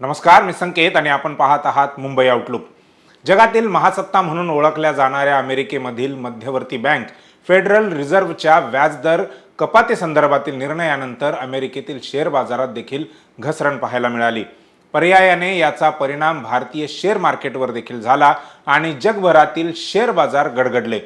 नमस्कार मी संकेत आणि आपण पाहत आहात मुंबई आउटलुक जगातील महासत्ता म्हणून ओळखल्या जाणाऱ्या अमेरिकेमधील मध्यवर्ती बँक फेडरल रिझर्व्हच्या व्याजदर कपातीसंदर्भातील निर्णयानंतर अमेरिकेतील शेअर बाजारात देखील घसरण पाहायला मिळाली. पर्यायाने याचा परिणाम भारतीय शेअर मार्केटवर देखील झाला आणि जगभरातील शेअर बाजार गडगडले.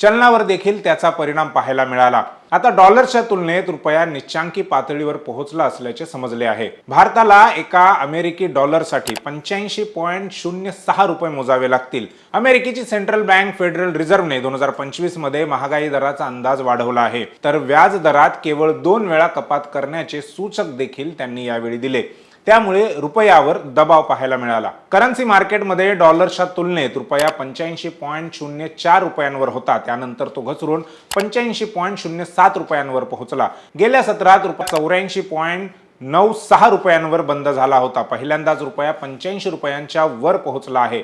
चलनावर देखील त्याचा परिणाम पाहायला मिळाला. आता डॉलरच्या तुलनेत रुपया निच्चांकी पातळीवर पोहोचला असल्याचे समजले आहे. भारताला एका अमेरिकी डॉलरसाठी पंच्याऐंशी पॉईंट शून्य सहा रुपये मोजावे लागतील. अमेरिकेची सेंट्रल बँक फेडरल रिझर्व्हने दोन हजार पंचवीसमध्ये महागाई दराचा अंदाज वाढवला आहे. तर व्याज दरात केवळ दोन वेळा कपात करण्याचे सूचक देखील त्यांनी यावेळी दिले. त्यामुळे रुपयावर दबाव पाहायला मिळाला. करन्सी मार्केटमध्ये डॉलरच्या तुलनेत रुपया पंच्याऐंशी पॉईंट शून्य चार रुपयांवर होता. त्यानंतर तो घसरून पंच्याऐंशी पॉईंट शून्य सात रुपयांवर पोहोचला. गेल्या सत्रात रुपया चौऱ्याऐंशी पॉईंट नऊ सहा रुपयांवर बंद झाला होता. पहिल्यांदाच रुपया पंच्याऐंशी रुपयांच्या वर पोहोचला आहे.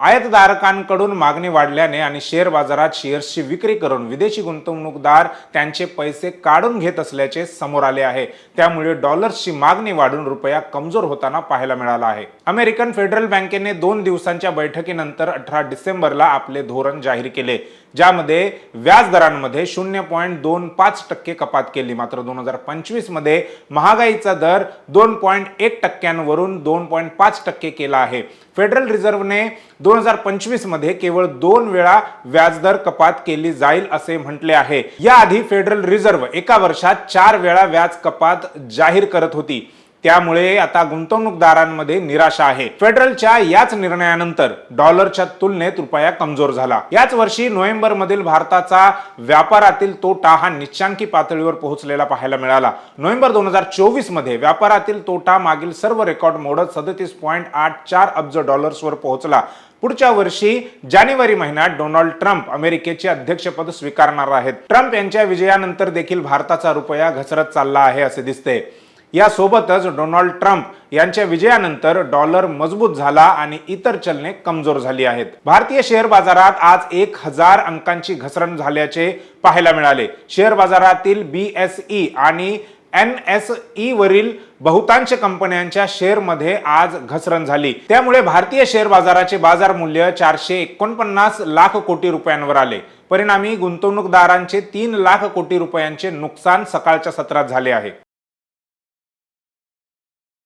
आयातधारकांकडून मागणी वाढल्याने आणि शेअर बाजारात शेअर्सची विक्री करून विदेशी गुंतवणूकदार त्यांचे पैसे काढून घेत असल्याचे समोर आले आहे. त्यामुळे डॉलर्सची मागणी वाढून रुपया कमजोर होताना पाहायला मिळाला आहे. अमेरिकन फेडरल बँकेने दोन दिवसांच्या बैठकीनंतर अठरा डिसेंबरला आपले धोरण जाहीर केले ज्यामध्ये व्याज दरांमध्ये शून्य पॉईंट दोन पाच टक्के कपात केली. मात्र दोन हजार पंचवीसमध्ये महागाईचा दर दोन पॉईंट एक टक्क्यांवरून दोन पॉईंट पाच टक्के केला आहे. फेडरल रिझर्व्हने दोन हजार पंचवीसमध्ये केवळ दोन वेळा व्याजदर कपात केली जाईल असे म्हटले आहे. याआधी फेडरल रिझर्व्ह एका वर्षात चार वेळा व्याज कपात जाहीर करत होती. त्यामुळे आता गुंतवणूकदारांमध्ये निराशा आहे. फेडरलच्या याच निर्णयानंतर डॉलरच्या तुलनेत रुपया कमजोर झाला. याच वर्षी नोव्हेंबर मधील भारताचा व्यापारातील तोटा हा निच्चांकी पातळीवर पोहोचलेला पाहायला मिळाला. नोव्हेंबर दोन हजार चोवीसमध्ये व्यापारातील तोटा मागील सर्व रेकॉर्ड मोडत सदतीस पॉईंट आठ चार अब्ज डॉलर्सवर पोहोचला. पुढच्या वर्षी जानेवारी महिन्यात डोनाल्ड ट्रम्प अमेरिकेचे अध्यक्षपद स्वीकारणार आहेत. ट्रम्प यांच्या विजयानंतर देखील भारताचा रुपया घसरत चालला आहे असे दिसते. यासोबतच डोनाल्ड ट्रम्प यांच्या विजयानंतर डॉलर मजबूत झाला आणि इतर चलने कमजोर झाली आहेत. भारतीय शेअर बाजारात आज एक हजार अंकांची घसरण झाल्याचे पाहायला मिळाले. शेअर बाजारातील बी एस ई आणि एन एस ई वरील बहुतांश कंपन्यांच्या शेअरमध्ये आज घसरण झाली. त्यामुळे भारतीय शेअर बाजाराचे बाजार मूल्य चारशे एकोणपन्नास लाख कोटी रुपयांवर आले. परिणामी गुंतवणूकदारांचे तीन लाख कोटी रुपयांचे नुकसान सकाळच्या सत्रात झाले आहे.